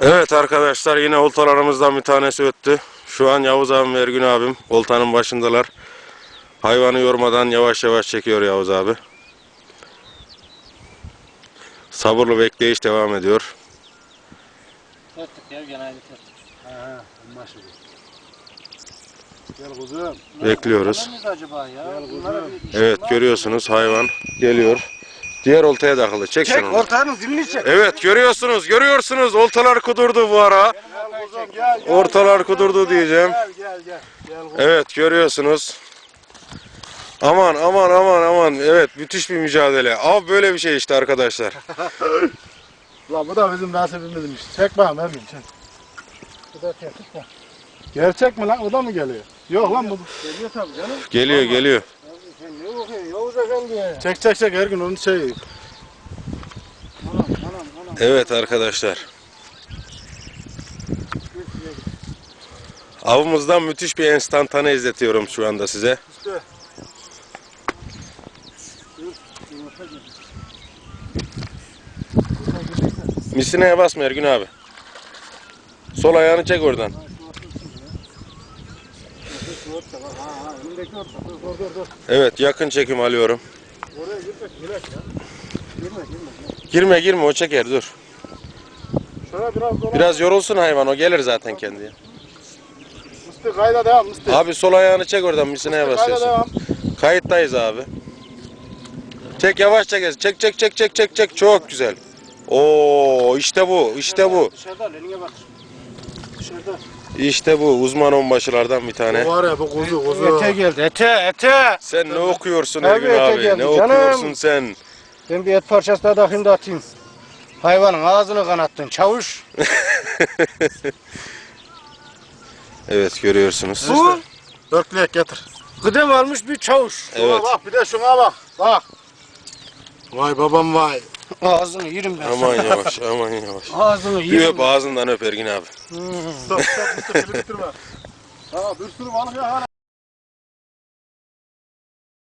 Evet arkadaşlar yine oltalarımızdan bir tanesi öttü. Şu an Yavuz abim ve Ergün abim oltanın başındalar. Hayvanı yormadan yavaş yavaş çekiyor Yavuz abi. Sabırlı bekleyiş devam ediyor. Tertip ya genelde tertip. Ha, bu. Gel kuzum. Bekliyoruz. Acaba ya? Gel kuzum. Evet görüyorsunuz hayvan geliyor. Diğer oltaya takıldı. Çek sen Çek onu. ortanın zilini çek. Evet görüyorsunuz görüyorsunuz oltalar kudurdu bu ara. Gel kuzum gel. gel, Ortalar gel, kudurdu gel, diyeceğim. Gel gel gel. Gel kuzum. Evet görüyorsunuz. Aman aman aman aman. Evet müthiş bir mücadele. Av böyle bir şey işte arkadaşlar. La bu da bizim nasibimizmiş. Çek bakalım Ergün çek. Bu da. Gerçek mi lan? O da mı geliyor? Yok lan bu. Geliyor tabii canım. Geliyor geliyor. Efendi. Çek çek çek Ergün onu şey. Evet arkadaşlar. Avımızdan müthiş bir enstantane izletiyorum şu anda size. İşte. Misineye basma Ergün abi. Sol ayağını çek oradan. Evet yakın çekim alıyorum. Oraya girme. Millet ya. Girme girme. Girme girme o çeker dur. Şöyle biraz dolan. Biraz yorulsun hayvan o gelir zaten kendi. Mıstık kayda devam mıstık. Abi sol ayağını çek oradan misineye Mıstık kayda basıyorsun. devam. Kayıttayız abi. Çek yavaş çek. Çek çek çek çek çek çek. Çok güzel. Oo işte bu. işte bu. Dışarıda eline bak. Dışarıda. İşte bu uzman onbaşılardan bir tane. Bu var ya bu kuzu kuzu. Ete geldi ete ete. Sen ne okuyorsun Tabii, Ergün ete abi? geldi Ne canım. okuyorsun sen? Ben bir et parçası daha takayım da atayım. Hayvanın ağzını kanattın çavuş. Evet görüyorsunuz. Bu Dörtlük getir. kıdem almış bir çavuş. Şuna Evet. bak bir de şuna bak. Bak. Vay babam vay. Ağzını yerim ben Aman sana. yavaş aman yavaş. Ağzını Bir yerim. öp ağzından öp Ergün abi. Hmm. Stop stop mıstık bitirme. Tamam bir sürü balık ya hala.